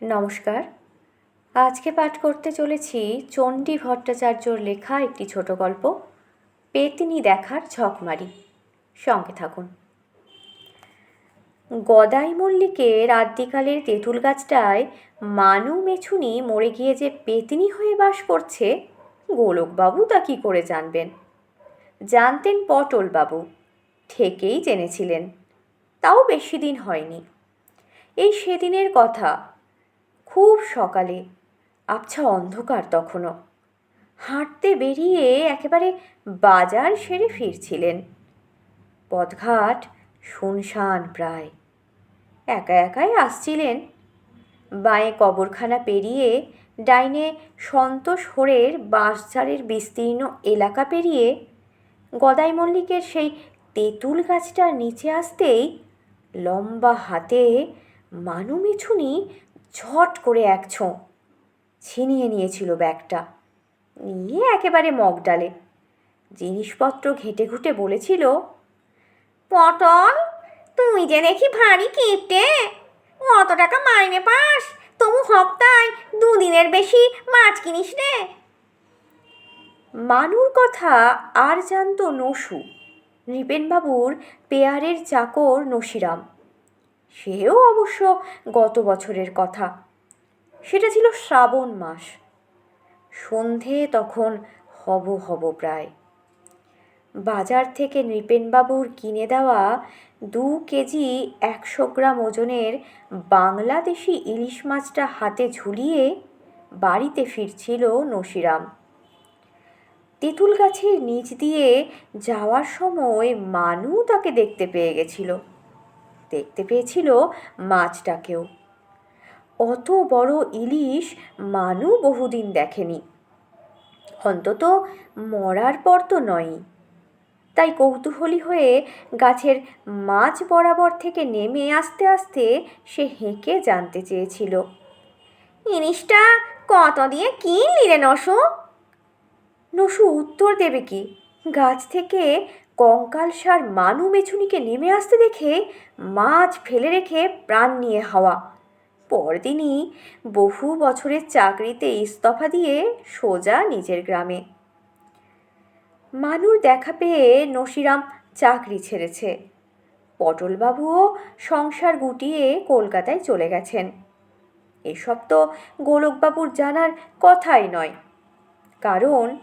নমস্কার। আজকে পাঠ করতে চলেছি চণ্ডী ভট্টাচার্যর লেখা একটি ছোট গল্প, পেতিনি দেখার ঝকমারি। সঙ্গে থাকুন। গদাই মল্লিকের আদ্যিকালের তেঁতুল গাছটায় মানু মেছুনি মরে গিয়ে যে পেতিনি হয়ে বাস করছে, গোলকবাবু তা কী করে জানবেন? জানতেন পটলবাবু থেকেই জেনেছিলেন। তাও বেশি দিন হয়নি। এই সেদিনের কথা খুব সকালে। আবছা অন্ধকার তখনও। হাঁটতে বেরিয়ে একেবারে বাজার সেরে ফিরছিলেন। পথঘাট শুনশান প্রায়। একা একাই আসছিলেন। বাঁয়ে কবরখানা পেরিয়ে ডাইনে সন্তোষ হোড়ের বাঁশঝাড়ের বিস্তীর্ণ এলাকা পেরিয়ে গদাই মল্লিকের সেই তেঁতুল গাছটার নিচে আসতেই লম্বা হাতে মানু মিছুনি ঝট করে এক ছোঁ ছিনিয়ে নিয়েছিল ব্যাগটা। নিয়ে একেবারে মগডালে জিনিসপত্র ঘেটে ঘুটে বলেছিল, পটল, তুই যে দেখি ভারী কিপটে। অত টাকা মাইনে পাস, তবু হপ্তায় দুদিনের বেশি মাছ কিনিস রে মানুর কথা আর জানতো নসু। নৃপেনবাবুর পেয়ারের চাকর নসিরাম। সেও অবশ্য গত বছরের কথা। সেটা ছিল শ্রাবণ মাস। সন্ধে তখন হব হব প্রায়। বাজার থেকে নৃপেনবাবুর কিনে দেওয়া দু কেজি একশো গ্রাম ওজনের বাংলাদেশি ইলিশ মাছটা হাতে ঝুলিয়ে বাড়িতে ফিরছিল নসিরাম। তেঁতুল গাছের নিচ দিয়ে যাওয়ার সময় মানু তাকে দেখতে পেয়ে গেছিল। দেখতে পেয়েছিল মাছটাকেও। অত বড় ইলিশ মানু বহুদিন দেখেনি। অন্তত মরার পর তো নয়ই। তাই কৌতূহলী হয়ে গাছের মাছ বরাবর থেকে নেমে আসতে আসতে সে হেঁকে জানতে চেয়েছিল। ইলিশটা কত দিয়ে কিনলি রে নসু? নসু উত্তর দেবে কি? গাছ থেকে কঙ্কাল সার মানু মেছুনিকে নেমে আসতে দেখে মাছ ফেলে রেখে প্রাণ নিয়ে হাওয়া। পরদিনই বহু বছরের চাকরিতে ইস্তফা দিয়ে সোজা নিজের গ্রামে। মানুর দেখা পেয়ে নসিরাম চাকরি ছেড়েছে। পটলবাবুও সংসার গুটিয়ে কলকাতায় চলে গেছেন। এসব তো গোলকবাবুর জানার কথাই নয়। কারণ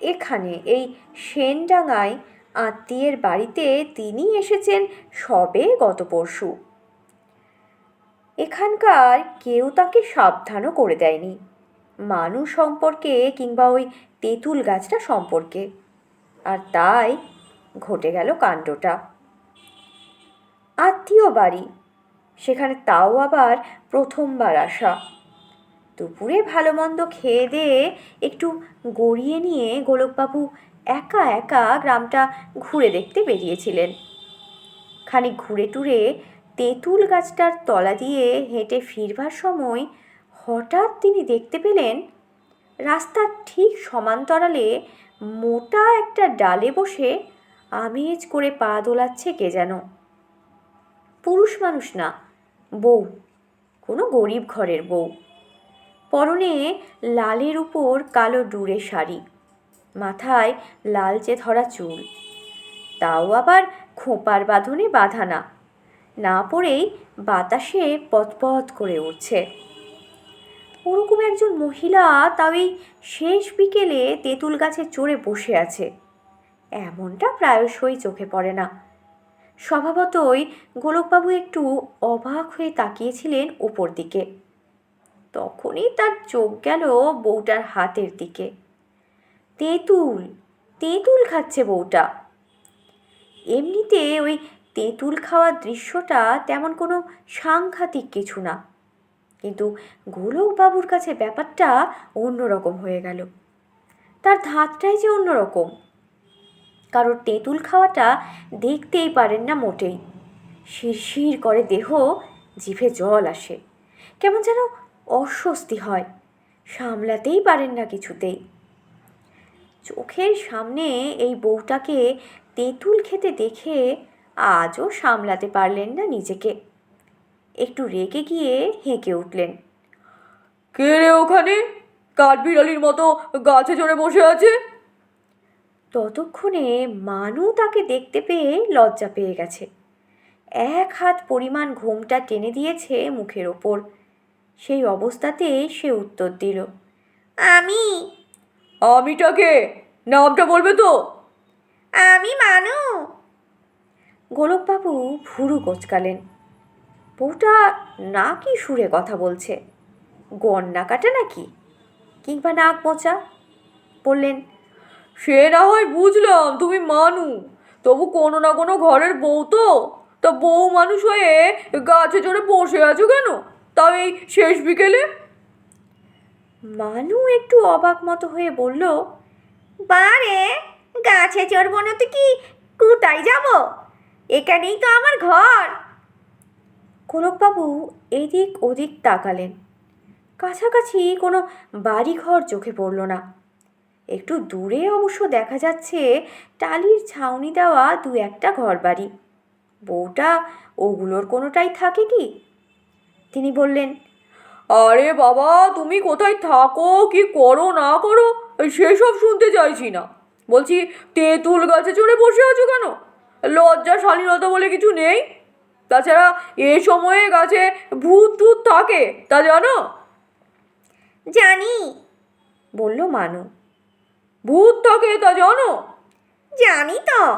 এখানে এই সেনডাঙ্গায় আত্মীয়ের বাড়িতে তিনি এসেছেন সবে গত পরশু। এখানকার কেউ তাকে সাবধানও করে দেয়নি। মানুষ সম্পর্কে কিংবা ওই তেঁতুল গাছটা সম্পর্কে। আর তাই ঘটে গেল কাণ্ডটা। আত্মীয় বাড়ি, সেখানে তাও আবার প্রথমবার আসা। দুপুরে ভালো মন্দ খেয়ে দিয়ে একটু গড়িয়ে নিয়ে গোলকবাবু একা একা গ্রামটা ঘুরে দেখতে বেরিয়েছিলেন। খানিক ঘুরে টুরে তেঁতুল গাছটার তলা দিয়ে হেঁটে ফিরবার সময় হঠাৎ তিনি দেখতে পেলেন, রাস্তার ঠিক সমান্তরালে মোটা একটা ডালে বসে আমেজ করে পা দোলাচ্ছে কে যেন। পুরুষ মানুষ না, বউ, কোনো গরিব ঘরের বউ। পরনে লালের উপর কালো ডুরে শাড়ি। মাথায় লালচে ধরা চুল। তাও আবার খোঁপার বাঁধনে বাঁধা না। না পড়েই বাতাসে পথপথ করে উঠছে ওরকম একজন মহিলা তাও এই শেষ বিকেলে তেঁতুল গাছে চড়ে বসে আছে। এমনটা প্রায়শই চোখে পড়ে না। স্বভাবতই গোলকবাবু একটু অবাক হয়ে তাকিয়েছিলেন ওপর দিকে। তখনই তার চোখ গেল বউটার হাতের দিকে। তেঁতুল তেঁতুল খাচ্ছে বউটা। এমনিতে ওই তেঁতুল খাওয়ার দৃশ্যটা তেমন কোনো সাংঘাতিক কিছু না। কিন্তু গোলকবাবুর কাছে ব্যাপারটা অন্যরকম হয়ে গেল। তার ধাতটাই যে অন্যরকম। কারোর তেঁতুল খাওয়াটা দেখতেই পারেন না মোটেই। শিরশির করে দেহ জিভে জল আসে। কেমন যেন অস্বস্তি হয়। সামলাতেই পারেন না কিছুতেই। চোখের সামনে এই বউটাকে তেঁতুল খেতে দেখে আজও সামলাতে পারলেন না নিজেকে। একটু রেগে গিয়ে হেঁকে উঠলেন। কে রে ওখানে? কাঠবিড়ালির মতো গাছে চড়ে বসে আছে? ততক্ষণে মানু তাকে দেখতে পেয়ে লজ্জা পেয়ে গেছে। এক হাত পরিমাণ ঘোমটা টেনে দিয়েছে মুখের ওপর। সেই অবস্থাতে সে উত্তর দিল আমি আমিটাকে নামটা বলবে তো? আমি মানু। গোলকবাবু ভুরু কোচকালেন বউটা না কি সুরে কথা বলছে। গন্না কাটা নাকি? কিংবা নাক মোচা? বললেন সে না হয় বুঝলাম তুমি মানু। তবু কোনো না কোনো ঘরের বউ তো। তা বউ মানুষ হয়ে গাছে চড়ে বসে আছো কেন? তাও এই শেষ বিকেলে? মানু একটু অবাক মতো হয়ে বলল, বারে, গাছে চড়বো না তো কি? কোথায় যাব? এখানেই তো আমার ঘর! গোলকবাবু এদিক ওদিক তাকালেন। কাছাকাছি কোনো বাড়িঘর চোখে পড়ল না। একটু দূরে অবশ্য দেখা যাচ্ছে টালির ছাউনি দেওয়া দু একটা ঘর বাড়ি বউটা ওগুলোর কোনোটাই থাকে কি? তিনি বললেন আরে বাবা তুমি কোথায় থাকো? কি করো না করো? সেসব শুনতে চাইছি না। বলছি তেঁতুল গাছে চড়ে বসে আছো কেন? লজ্জা শালীনতা বলে কিছু নেই? তাছাড়া এ সময়ে গাছে ভূত টুত থাকে তা জানো? জানি। বলল মানু। ভূত থাকে তা জানো? জানি তো।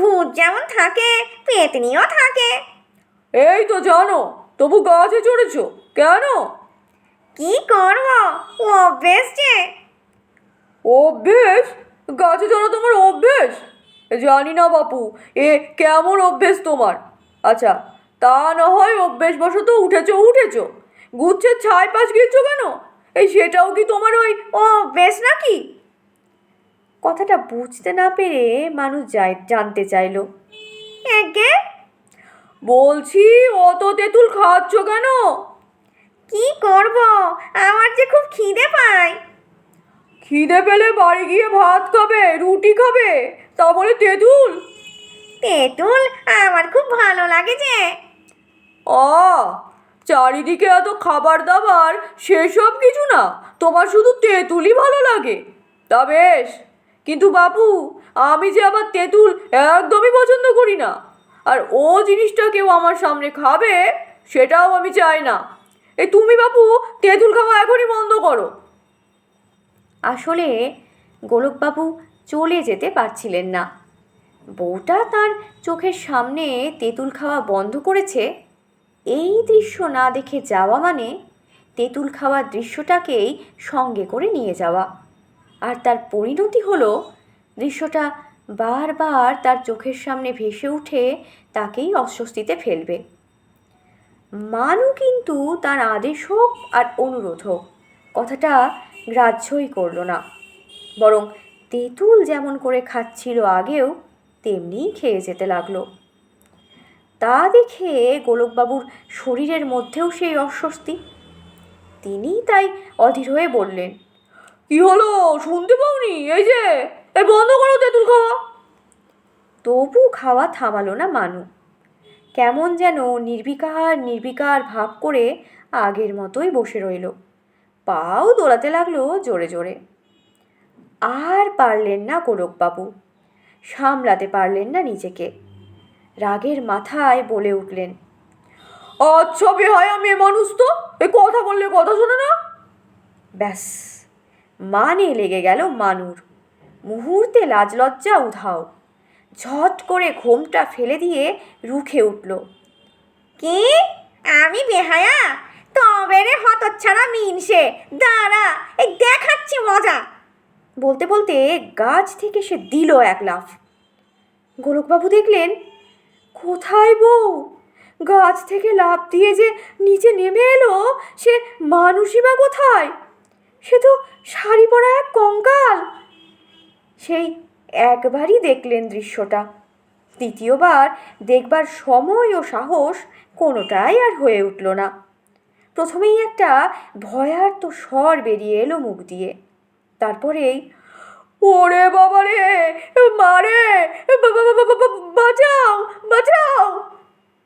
ভূত যেমন থাকে পেতনিও থাকে। এই তো জানো তবু গাছে চড়েছো কেন? কি করব? অভ্যেস যে। অভ্যেস? গাছে চড়া তোমার অভ্যেস? জানি না বাপু এ কেমন অভ্যেস তোমার? আচ্ছা তা না হয় অভ্যেস বশত উঠেছো উঠেছো। গুচ্ছের ছাই পাশ গিয়েছো কেন? এই সেটাও কি তোমার ওই অভ্যেস নাকি? কথাটা বুঝতে না পেরে মানুষ যায় জানতে চাইলো। একে? বলছি অত তেঁতুল খাচ্ছ কেন? কি করব? আমার যে খুব খিদে পায়। খিদে পেলে বাড়ি গিয়ে ভাত খাবে রুটি খাবে তা বলে তেঁতুল? তেঁতুল? আমার খুব ভালো লাগে যে। আ চারিদিকে এত খাবার দাবার সেসব কিছু না তোমার শুধু তেঁতুলই ভালো লাগে। তা বেশ কিন্তু বাপু আমি যে আবার তেঁতুল একদমই পছন্দ করি না। আর ও জিনিসটা কেউ আমার সামনে খাবে সেটাও আমি চাই না। এই তুমি বাপু তেঁতুল খাওয়া এখনই বন্ধ করো। আসলে গোলকবাবু চলে যেতে পারছিলেন না। বউটা তার চোখের সামনে তেঁতুল খাওয়া বন্ধ করেছে। এই দৃশ্য না দেখে যাওয়া মানে তেঁতুল খাওয়ার দৃশ্যটাকেই সঙ্গে করে নিয়ে যাওয়া। আর তার পরিণতি হলো, দৃশ্যটা বারবার তার চোখের সামনে ভেসে উঠে তাকেই অস্বস্তিতে ফেলবে। মানু কিন্তু তার আদেশ হোক আর অনুরোধ হোক। কথাটা গ্রাহ্যই করল না। বরং তেঁতুল যেমন করে খাচ্ছিল আগেও তেমনিই খেয়ে যেতে লাগল। তা দেখে গোলকবাবুর শরীরের মধ্যেও সেই অস্বস্তি। তিনি তাই অধীর হয়ে বললেন, কি হলো? শুনতে পাওনি? এই যে, এই বন্ধ করো তেঁতুল খাওয়া! তবু খাওয়া থামালো না মানু। কেমন যেন নির্বিকার নির্বিকার ভাব করে আগের মতোই বসে রইল। পাও দোলাতে লাগল জোরে জোরে। আর পারলেন না গোলকবাবু। সামলাতে পারলেন না নিজেকে। রাগের মাথায় বলে উঠলেন আচ্ছা বেহায়া মেয়ে মানুষ তো? এ কথা বললে কথা শোনে না? ব্যাস মানে লেগে গেল মানুর। মুহূর্তে লাজ লজ্জা উধাও। ঝট করে ঘোমটা ফেলে দিয়ে রুখে উঠল। কি? আমি বেহায়া? তবে রে হতচ্ছাড়া মিনসে, দাঁড়া, এই দেখাচ্ছি মজা! বলতে বলতে গাছ থেকে সে দিল এক লাফ। গোলকবাবু দেখলেন, কোথায় বউ? গাছ থেকে লাফ দিয়ে যে নিচে নেমে এলো, সে মানুষই বা কোথায়? সে তো শাড়ি পরা এক কঙ্কাল! সেই একবারই দেখলেন দৃশ্যটা। দ্বিতীয়বার দেখবার সময় ও সাহস কোনোটাই আর হয়ে উঠল না। প্রথমেই একটা ভয়ার্ত স্বর বেরিয়ে এলো মুখ দিয়ে। তারপরেই, ওরে বাবা রে মারে বাঁচাও বাঁচাও!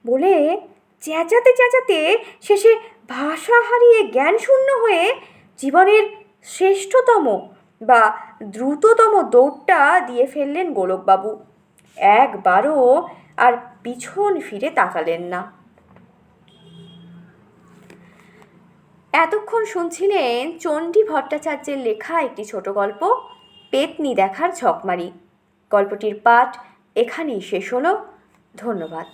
বলে চেঁচাতে চেঁচাতে শেষে ভাষা হারিয়ে জ্ঞান শূন্য হয়ে জীবনের শ্রেষ্ঠতম বা দ্রুততম দৌড়টা দিয়ে ফেললেন গোলকবাবু। একবারও আর পিছন ফিরে তাকালেন না। এতক্ষণ শুনছিলেন চণ্ডী ভট্টাচার্যের লেখা একটি ছোট গল্প, পেতনি দেখার ঝকমারি। গল্পটির পাঠ এখানেই শেষ হলো। ধন্যবাদ।